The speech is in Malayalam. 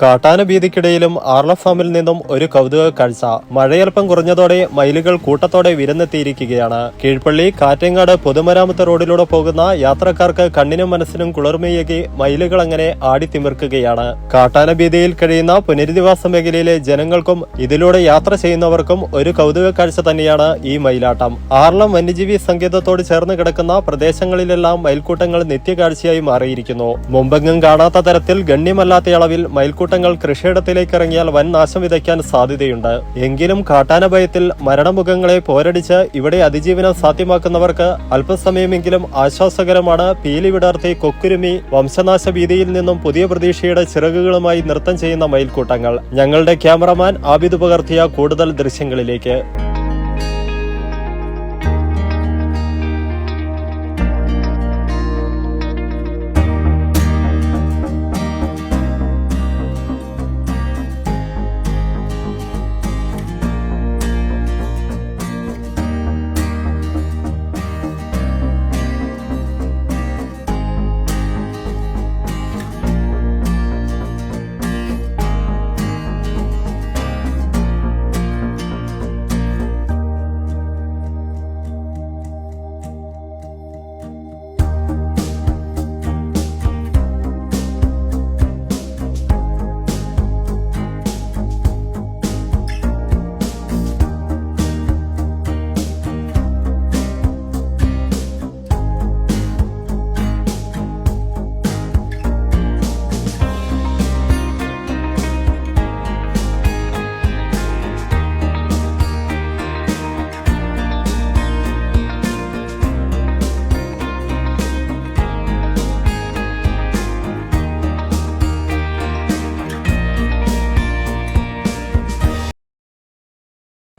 കാട്ടാന ഭീതിക്കിടയിലും ആർല ഫാമിൽ നിന്നും ഒരു കൗതുക കാഴ്ച മഴയൽപ്പം കുറഞ്ഞതോടെ മയിലുകൾ കൂട്ടത്തോടെ വിരുന്നെത്തിയിരിക്കുകയാണ്. കീഴ്പള്ളി കാറ്റങ്ങാട് പൊതുമരാമത്ത് റോഡിലൂടെ പോകുന്ന യാത്രക്കാർക്ക് കണ്ണിനും മനസ്സിനും കുളിർമയേകി മയിലുകൾ അങ്ങനെ ആടിത്തിമിർക്കുകയാണ്. കാട്ടാന ഭീതിയിൽ കഴിയുന്ന പുനരധിവാസ മേഖലയിലെ ജനങ്ങൾക്കും ഇതിലൂടെ യാത്ര ചെയ്യുന്നവർക്കും ഒരു കൗതുക കാഴ്ച തന്നെയാണ് ഈ മയിലാട്ടം. ആർളം വന്യജീവി സങ്കേതത്തോട് ചേർന്ന് കിടക്കുന്ന പ്രദേശങ്ങളിലെല്ലാം മയിൽക്കൂട്ടങ്ങൾ നിത്യകാഴ്ചയായി മാറിയിരിക്കുന്നു. മുമ്പെങ്ങും കാണാത്ത തരത്തിൽ ഗണ്യമല്ലാത്ത അളവിൽ മയിൽക്കൂട്ടങ്ങൾ കൃഷിയിടത്തിലേക്ക് ഇറങ്ങിയാൽ വൻ നാശം വിതയ്ക്കാൻ സാധ്യതയുണ്ട്. എങ്കിലും കാട്ടാന ഭയത്തിൽ മരണമുഖങ്ങളെ പോരടിച്ച് ഇവിടെ അതിജീവനം സാധ്യമാക്കുന്നവർക്ക് അല്പസമയമെങ്കിലും ആശ്വാസകരമാണ് പീലി വിടർത്തി കൊക്കുരുമി വംശനാശ ഭീതിയിൽ നിന്നും പുതിയ പ്രതീക്ഷയുടെ ചിറകുകളുമായി നൃത്തം ചെയ്യുന്ന മയിൽക്കൂട്ടങ്ങൾ. ഞങ്ങളുടെ ക്യാമറമാൻ ആബിദ് പകർത്തിയ കൂടുതൽ ദൃശ്യങ്ങളിലേക്ക്.